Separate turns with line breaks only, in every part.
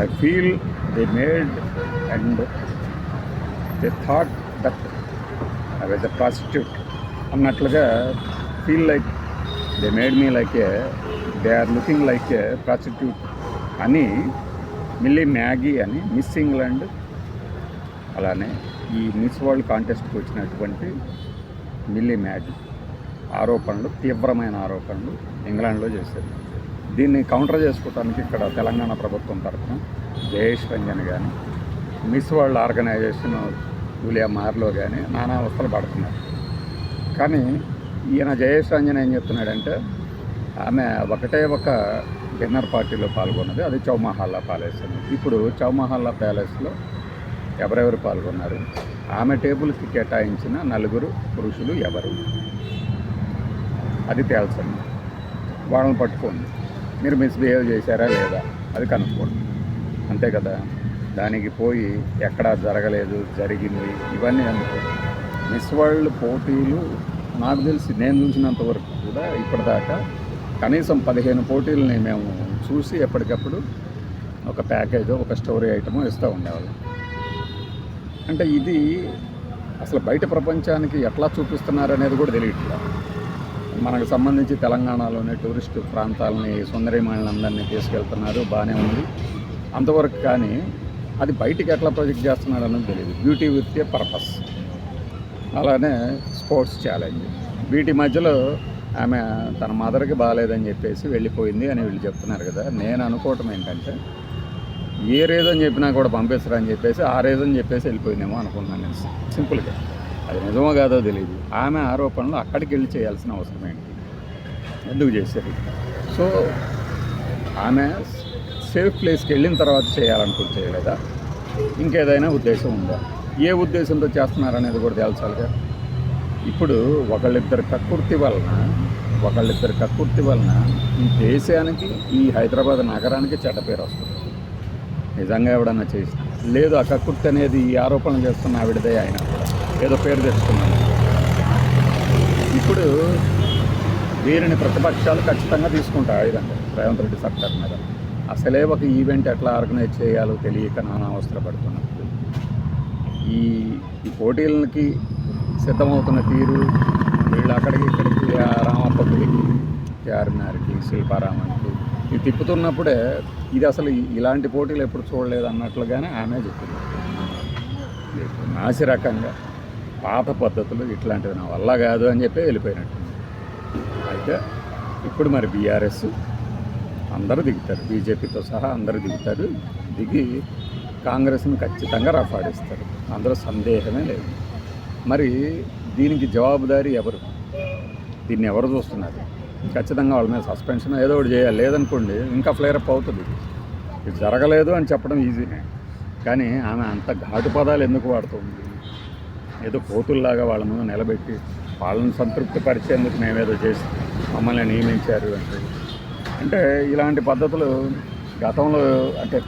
I feel they made and they thought that I was a prostitute. అన్నట్లుగా feel like they made me like a they are looking like a prostitute అని milli Magee అని Miss England అలానే ఈ miss world కాంటెస్ట్కి వచ్చినటువంటి milli Maggi ఆరోపణలు తీవ్రమైన ఆరోపణలు ఇంగ్లాండ్లో చేశారు దీన్ని కౌంటర్ చేసుకోవడానికి ఇక్కడ తెలంగాణ ప్రభుత్వం తరఫున జయేష్ రంజన్ కానీ Miss World organisation Julia Morley కానీ నానా అవస్థలు పడుతున్నారు. కానీ ఈయన జయేష్ రంజన్ ఏం చెప్తున్నాడంటే ఆమె ఒకటే ఒక డిన్నర్ పార్టీలో పాల్గొన్నది అది చౌమహల్లా ప్యాలెస్ అని. ఇప్పుడు చౌమహల్లా ప్యాలెస్లో ఎవరెవరు పాల్గొన్నారు? ఆమె టేబుల్కి కేటాయించిన నలుగురు పురుషులు ఎవరు? అది తేల్చండి. వాళ్ళని పట్టుకోండి. మీరు మిస్బిహేవ్ చేశారా లేదా అది కనుక్కోండి. అంతే కదా? దానికి పోయి ఎక్కడా జరగలేదు జరిగింది ఇవన్నీ అనుకో మిస్ వరల్డ్ పోటీలు నాకు తెలిసి నేను చూసినంత వరకు కూడా ఇప్పటిదాకా కనీసం పదిహేను పోటీలని మేము చూసి ఎప్పటికప్పుడు ఒక ప్యాకేజ్ ఒక స్టోరీ ఐటమ్ ఇస్తూ ఉండేవాళ్ళం. అంటే ఇది అసలు బయట ప్రపంచానికి ఎట్లా చూపిస్తున్నారు అనేది కూడా తెలియట్లేదు మనకు సంబంధించి తెలంగాణలోనే టూరిస్ట్ ప్రాంతాలని సుందరిమణులందరినీ తీసుకెళ్తున్నారు. బాగానే ఉంది. అంతవరకు కానీ అది బయటికి ఎట్లా ప్రొజెక్ట్ చేస్తున్నారు అన్నది తెలియదు బ్యూటీ విత్ ఏ పర్పస్. అలానే స్పోర్ట్స్ ఛాలెంజ్. వీటి మధ్యలో ఆమె తన మదర్కి బాగాలేదని చెప్పేసి వెళ్ళిపోయింది అని వీళ్ళు చెప్తున్నారు కదా. నేను అనుకోవటం ఏంటంటే ఏ రీజన్ చెప్పినా కూడా పంపిస్తారని చెప్పేసి ఆ రీజన్ చెప్పేసి వెళ్ళిపోయిందేమో అనుకున్నాను నేను. సింపుల్గా. అది నిజమో కాదో తెలియదు ఆమె ఆరోపణలు అక్కడికి వెళ్ళి చేయాల్సిన అవసరం ఏంటి? ఎందుకు చేసేది సో ఆమె సేఫ్ ప్లేస్కి వెళ్ళిన తర్వాత చేయాలనుకుంటే చేయలేదా ఇంకేదైనా ఉద్దేశం ఉందా? ఏ ఉద్దేశంతో చేస్తున్నారనేది కూడా తేల్చాలిగా? ఇప్పుడు ఒకళ్ళిద్దరు కక్కుర్తి వలన ఒకళ్ళిద్దరు కక్కుర్తి వలన ఈ దేశానికి ఈ హైదరాబాద్ నగరానికి చెడ్డ పేరు వస్తుంది. నిజంగా ఎవడన్నా చేసి లేదు ఆ కక్కుర్తి అనేది ఈ ఆరోపణలు చేస్తున్న ఆవిడదే ఆయన ఏదో పేరు తెచ్చుకున్నాను. ఇప్పుడు వీరిని ప్రతిపక్షాలు ఖచ్చితంగా తీసుకుంటాయి ఆయుధంగా రేవంత్ రెడ్డి సర్కార్ మీద. అసలే ఒక ఈవెంట్ ఎట్లా ఆర్గనైజ్ చేయాలో తెలియక నానా అవసరపడుతున్నప్పుడు ఈ ఈ పోటీలకి సిద్ధమవుతున్న తీరు వీళ్ళు అక్కడికి ఇక్కడికి ఆ రామప్ప గుడికి చార్మినార్కి శిల్పారామానికి ఇది తిప్పుతున్నప్పుడే ఇది అసలు ఇలాంటి పోటీలు ఎప్పుడు చూడలేదు అన్నట్లుగానే ఆమె చెప్పింది. నాసి రకంగా పాత పద్ధతులు ఇట్లాంటివి నా వల్ల కాదు అని చెప్పి వెళ్ళిపోయినట్టు. అయితే ఇప్పుడు మరి బీఆర్ఎస్ అందరూ దిగుతారు. బీజేపీతో సహా అందరూ దిగుతారు. దిగి కాంగ్రెస్ని ఖచ్చితంగా రఫాడిస్తారు. అందులో సందేహమే లేదు. మరి దీనికి జవాబుదారీ ఎవరు? దీన్ని ఎవరు చూస్తున్నారు? ఖచ్చితంగా వాళ్ళ మీద సస్పెన్షన్ ఏదో ఒకటి చేయాలి. లేదనుకోండి ఇంకా ఫ్లేరప్ అవుతుంది. ఇది జరగలేదు అని చెప్పడం ఈజీనే కానీ ఆమె అంత ఘాటు పదాలు ఎందుకు వాడుతుంది? ఏదో కోతుల్లాగా వాళ్ళ ముందు నిలబెట్టి వాళ్ళని సంతృప్తి పరిచేందుకు మేమేదో చేసి మమ్మల్ని నియమించారు అంటే. అంటే ఇలాంటి పద్ధతులు గతంలో అంటే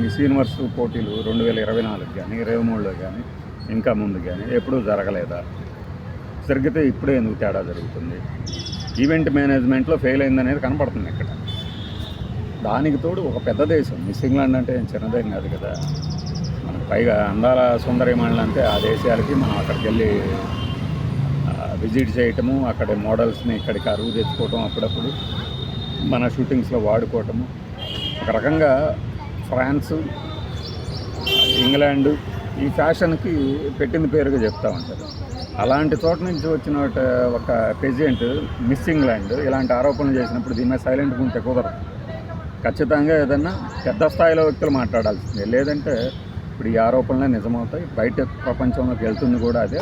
మిస్ యూనివర్స్ పోటీలు రెండు వేల ఇరవై నాలుగు కానీ ఇరవై మూడులో కానీ ఇంకా ముందు కానీ ఎప్పుడూ జరగలేదా? జరిగితే ఇప్పుడే ఎందుకు తేడా జరుగుతుంది? ఈవెంట్ మేనేజ్మెంట్లో ఫెయిల్ అయిందనేది కనపడుతుంది ఇక్కడ. దానికి తోడు ఒక పెద్ద దేశం మిస్ ఇంగ్లాండ్ అంటే చిన్నదేం కాదు కదా. పైగా అందాల సుందరిమణులు అంటే ఆ దేశాలకి మనం అక్కడికి వెళ్ళి విజిట్ చేయటము అక్కడ మోడల్స్ని ఇక్కడికి అరువు తెచ్చుకోవటం అప్పుడప్పుడు మన షూటింగ్స్లో వాడుకోవటము. ఒక రకంగా ఫ్రాన్స్ ఇంగ్లాండ్ ఈ ఫ్యాషన్కి పెట్టింది పేరుగా చెప్తా ఉంటారు. అలాంటి చోట నుంచి వచ్చిన ఒక- ఒక మిస్ ఇంగ్లాండ్ ఇలాంటి ఆరోపణలు చేసినప్పుడు దీని మీద సైలెంట్గా ఉంటే కుదరదు. ఖచ్చితంగా ఏదన్నా పెద్ద స్థాయిలో వ్యక్తులు మాట్లాడాల్సిందే. లేదంటే ఇప్పుడు ఈ ఆరోపణలే నిజమవుతాయి. బయట ప్రపంచంలోకి వెళ్తుంది కూడా అదే.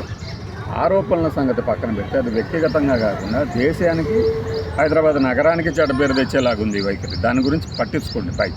ఆరోపణల సంగతి పక్కన పెట్టి అది వ్యక్తిగతంగా కాకుండా దేశానికి హైదరాబాద్ నగరానికి చెడ్డ పేరు తెచ్చేలాగుంది ఈ వైఖరి. దాని గురించి పట్టించుకోండి బయట.